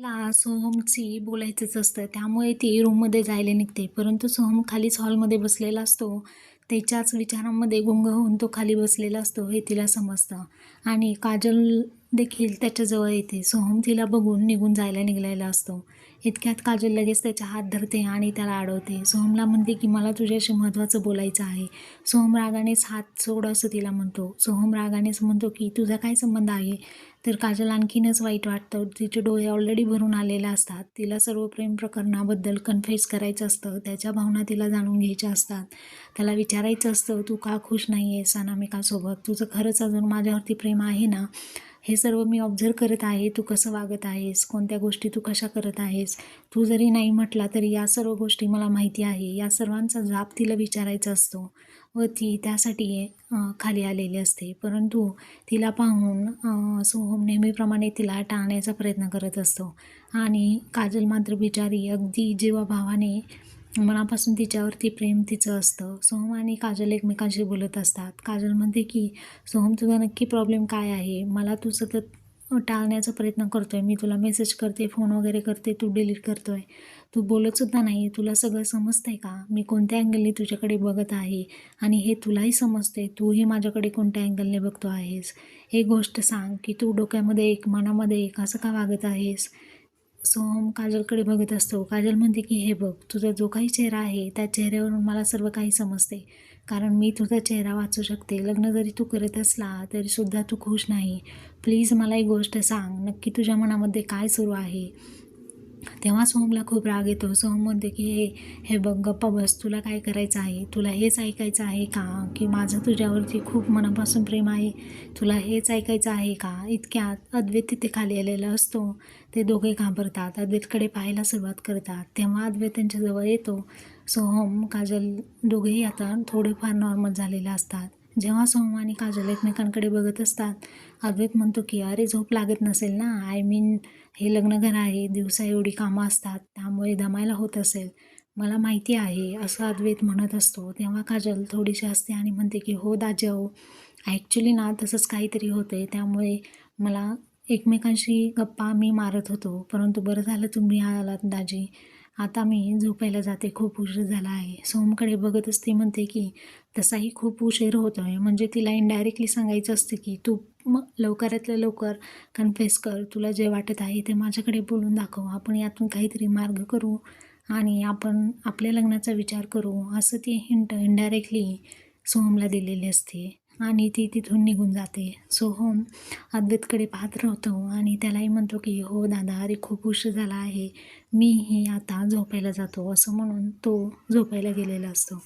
ला सोहमची बोलायचंच असतं. त्यामुळे ती रूममध्ये जायला निघते. परंतु सोहम खालीच हॉलमध्ये बसलेला असतो. त्याच्याच विचारांमध्ये गुंग होऊन तो खाली बसलेला असतो हे तिला समजतं. आणि काजल देखील त्याच्याजवळ येते. सोहम तिला बघून निघून जायला निघालेला असतो. इतक्यात काजल लगेच त्याचा हात धरते आणि त्याला अडवते. सोहमला म्हणते की मला तुझ्याशी महत्त्वाचं बोलायचं आहे. सोहम रागानेच हात सोड असं तिला म्हणतो. सोहम रागानेच म्हणतो की तुझा काय संबंध आहे? तर काजल आणखीनच वाईट वाटतं. तिचे डोळे ऑलरेडी भरून आलेले असतात. तिला सर्व प्रेम प्रकरणाबद्दल कन्फेस करायचं असतं. त्याच्या भावना तिला जाणून घ्यायच्या असतात. त्याला विचारायचं असतं तू का खुश नाही आहेस अनामिकासोबत? तुझं खरंच अजून माझ्यावरती प्रेम आहे ना? हे सर्व मी ऑब्झर्व करत आहे. तू कसं वागत आहेस? कोणत्या गोष्टी तू कशा करत आहेस? तू जरी नाही म्हटला तरी या सर्व गोष्टी मला माहिती आहे. या सर्वांचा जाप तिला विचारायचा असतो व ती त्यासाठी खाली आलेली असते. परंतु तिला पाहून सोहम नेहमीप्रमाणे तिला टाळण्याचा प्रयत्न करत असतो. आणि काजल मात्र बिचारी अगदी जीवाभावाने मनापासून तिच्यावरती प्रेम तिचं असतं. सोहम आणि काजल एकमेकांशी बोलत असतात. काजल म्हणते की सोहम तुझा नक्की प्रॉब्लेम काय आहे? मला तू सतत टाळण्याचा प्रयत्न करतो आहे मी तुला मेसेज करते फोन वगैरे करते तू डिलीट करतो आहे तू बोलतसुद्धा नाही. तुला सगळं समजतं आहे का? मी कोणत्या अँगलने तुझ्याकडे बघत आहे? आणि हे तुलाही समजते तूही माझ्याकडे कोणत्या अँगलने बघतो आहेस? हे गोष्ट सांग की तू डोक्यामध्ये एक मनामध्ये एक असं का वागत आहेस? सोहम काजलकडे बघत असतो. काजल म्हणते की हे बघ तुझा जो काही चेहरा आहे त्या चेहऱ्यावरून मला सर्व काही समजते. कारण मी तुझा चेहरा वाचू शकते. लग्न जरी तू करत असला तरीसुद्धा तू खुश नाही. प्लीज मला एक गोष्ट सांग. नक्की तुझ्या मनामध्ये काय सुरू आहे? तेव्हा सोहमला खूप राग येतो. सोहम म्हणते की हे हे बघ गप्पा बस तुला काय करायचं आहे? तुला हेच ऐकायचं आहे का? की माझं तुझ्यावरती खूप मनापासून प्रेम आहे. तुला हेच ऐकायचं आहे का? इतक्या अद्वैत तिथे खाली आलेला असतो. ते दोघे घाबरतात. अद्वैतकडे पाहायला सुरुवात करतात. तेव्हा अद्वैत त्यांच्याजवळ येतो. सोहम काजल दोघेही आता थोडेफार नॉर्मल झालेले असतात. जेव्हा सोहम आणि काजल एकमेकांकडे बघत असतात अद्वैत म्हणतो की अरे झोप लागत नसेल ना? आय मीन हे लग्नघर आहे दिवसा एवढी कामं असतात त्यामुळे दमायला होत असेल. मला माहिती आहे असं अद्वैत म्हणत असतो. तेव्हा काजल थोडीशी असते आणि म्हणते की हो दाजाओ ॲक्च्युली ना तसंच काहीतरी होतं आहे त्यामुळे मला एकमेकांशी गप्पा मी मारत होतो. परंतु बरं झालं तुम्ही आलात दाजी. आता मी झोपायला जाते खूप उशीर झाला आहे. सोमकडे बघत असते म्हणते की तसाही खूप उशीर होतो आहे म्हणजे तिला इनडायरेक्टली सांगायचं असतं की तू मग लवकरातल्या लवकर कन्फेस कर. तुला जे वाटत आहे ते माझ्याकडे बोलून दाखव. आपण यातून काहीतरी मार्ग करू आणि आपण आपल्या लग्नाचा विचार करू. असं ती हिंट इनडायरेक्टली सोहमला दिलेली असते. आणि ती तिथून निघून जाते. सोहम अद्वैतकडे पाहत राहतो आणि त्यालाही म्हणतो की हो दादा अरे खूप उशीर झाला आहे. मीही आता झोपायला जातो. असं म्हणून तो झोपायला गेलेला असतो.